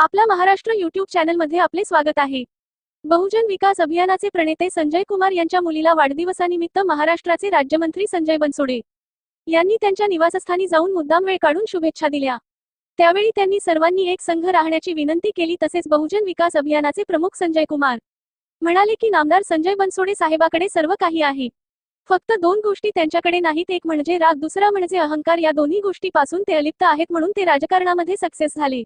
आपल्या महाराष्ट्र युट्यूब चॅनलमध्ये आपले स्वागत आहे. बहुजन विकास अभियानाचे प्रणेते संजय कुमार यांच्या मुलीला वाढदिवसानिमित्त महाराष्ट्राचे राज्यमंत्री संजय बनसोडे यांनी त्यांच्या निवासस्थानी जाऊन मुद्दाम वेळ काढून शुभेच्छा दिल्या. त्यावेळी त्यांनी सर्वांनी एक संघ राहण्याची विनंती केली तसेच बहुजन विकास अभियानाचे प्रमुख संजय कुमार म्हणाले की नामदार संजय बनसोडे साहेबाकडे सर्व काही आहे. फक्त दोन गोष्टी त्यांच्याकडे नाहीत एक म्हणजे राग दुसरा म्हणजे अहंकार या दोन्ही गोष्टीपासून ते अलिप्त आहेत म्हणून ते राजकारणामध्ये सक्सेस झाले.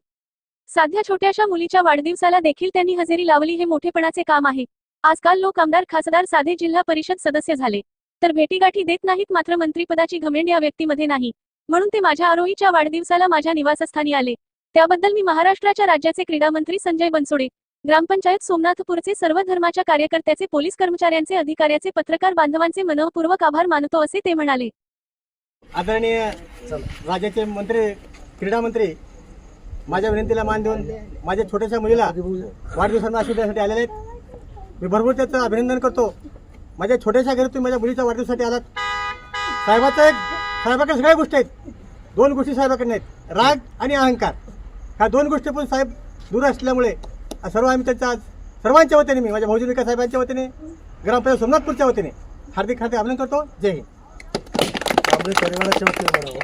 साध्या छोट्याशा मुलीच्या वाढदिवसाला देखील त्यांनी हजेरी लावली हे मोठेपणाचे काम आहे. आजकाल लोक आमदार खासदार साधे जिल्हा परिषद सदस्य झाले. तर भेटीगाठी देत नाहीत मात्र मंत्रीपदाची घमेंड या व्यक्तीमध्ये नाही. म्हणून ते माझ्या आरोहीच्या वाढदिवसाला माझ्या निवासस्थानी आले. त्याबद्दल मी महाराष्ट्राच्या राज्याचे क्रीडा मंत्री संजय बनसोडे ग्रामपंचायत सोमनाथपूरचे सर्व धर्माच्या कार्यकर्त्याचे पोलीस कर्मचाऱ्यांचे अधिकाऱ्याचे पत्रकार बांधवांचे मनपूर्वक आभार मानतो असे ते म्हणाले. आदरणीय राज्याचे मंत्री क्रीडा मंत्री माझ्या विनंतीला मान देऊन माझ्या छोट्याशा मुलीला वाढदिवसांना आशीर्वाद आलेले आहेत. मी भरपूर त्याचं अभिनंदन करतो. माझ्या छोट्याशा घरी तुम्ही माझ्या मुलीच्या वाढदिवसासाठी आलात. साहेबाचं एक साहेबाकडे सगळ्या गोष्टी आहेत. दोन गोष्टी साहेबाकडे नाहीत. राग आणि अहंकार. ह्या दोन गोष्टी पण साहेब दूर असल्यामुळे सर्व आम्ही त्यांच्या आज सर्वांच्या वतीने मी माझ्या भाऊजी विकास साहेबांच्या वतीने ग्रामपंचायत सोमनाथपूरच्या वतीने हार्दिक हार्दिक अभिनंदन करतो. जय हिंद. आपल्या परिवाराच्या वतीने